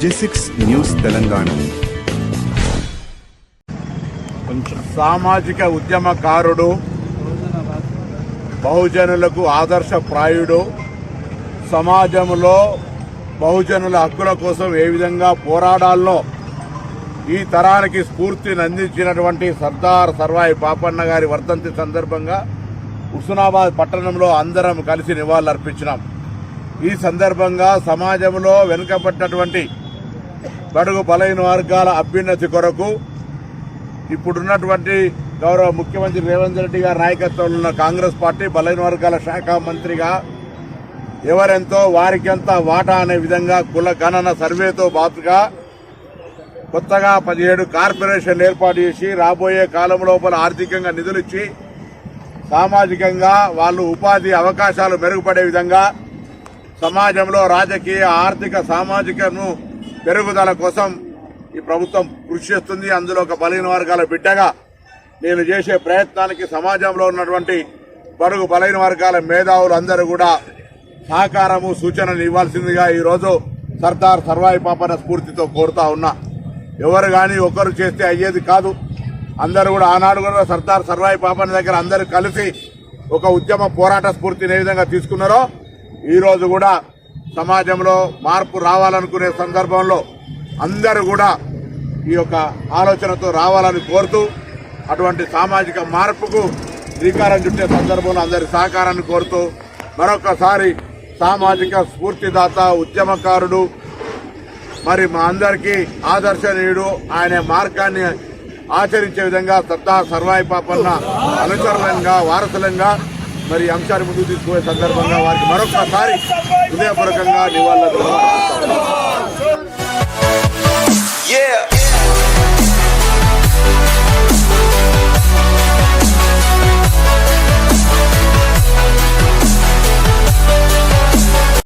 జెసిక్స్ news Telangana సామాజిక ఉద్యమకారుడు బహుజనులకు ఆదర్శప్రాయుడు సమాజంలో బహుజనుల హక్కుల కోసం ఏ విధంగా పోరాడాల్లో ఈ తరానికి స్ఫూర్తిని అందించినటువంటి సర్దార్ సర్వాయి పాపన్న గారి వర్ధంతి సందర్భంగా హుస్నాబాద్ పట్టణంలో అందరం కలిసి నివాళులర్పించినాం. ఈ సందర్భంగా సమాజంలో వెనుకబడినటువంటి బడుగు బలైన వర్గాల అభ్యున్నతి కొరకు ఇప్పుడున్నటువంటి గౌరవ ముఖ్యమంత్రి రేవంత్ రెడ్డి గారి నాయకత్వంలో ఉన్న కాంగ్రెస్ పార్టీ బలైన వర్గాల శాఖ మంత్రిగా ఎవరెంతో వారికెంత వాటా అనే విధంగా కుల గణన సర్వేతో బాతుగా కొత్తగా పదిహేడు కార్పొరేషన్లు ఏర్పాటు చేసి రాబోయే కాలం లోపల ఆర్థికంగా నిధులు ఇచ్చి సామాజికంగా వాళ్ళు ఉపాధి అవకాశాలు మెరుగుపడే విధంగా సమాజంలో రాజకీయ ఆర్థిక సామాజికను పెరుగుదల కోసం ఈ ప్రభుత్వం కృషి చేస్తుంది. అందులో ఒక బలహీన వర్గాల బిడ్డగా నేను చేసే ప్రయత్నానికి సమాజంలో ఉన్నటువంటి పరుగు బలహీన వర్గాల మేధావులు అందరూ కూడా సహకారము సూచనలు ఇవ్వాల్సిందిగా ఈరోజు సర్దార్ సర్వాయి పాపన స్ఫూర్తితో కోరుతా ఉన్నా. ఎవరు కానీ ఒకరు చేస్తే అయ్యేది కాదు. అందరూ కూడా ఆనాడు కూడా సర్దార్ సర్వాయి పాపన దగ్గర అందరూ కలిసి ఒక ఉద్యమ పోరాట స్ఫూర్తిని ఏ విధంగా తీసుకున్నారో ఈరోజు కూడా సమాజంలో మార్పు రావాలనుకునే సందర్భంలో అందరూ కూడా ఈ యొక్క ఆలోచనతో రావాలని కోరుతూ అటువంటి సామాజిక మార్పుకు శ్రీకారం చుట్టే సందర్భంలో అందరి సహకారాన్ని కోరుతూ మరొకసారి సామాజిక స్ఫూర్తిదాత ఉద్యమకారుడు మరి మా అందరికీ ఆదర్శనీయుడు ఆయన మార్గాన్ని ఆచరించే విధంగా సత్తా సర్వాయి పాపన్న అనుచరులంగా వారసులంగా మరి అంశాన్ని ముందుకు తీసుకునే సందర్భంగా వారికి మరొకసారి హృదయపూర్వకంగా నివాళులు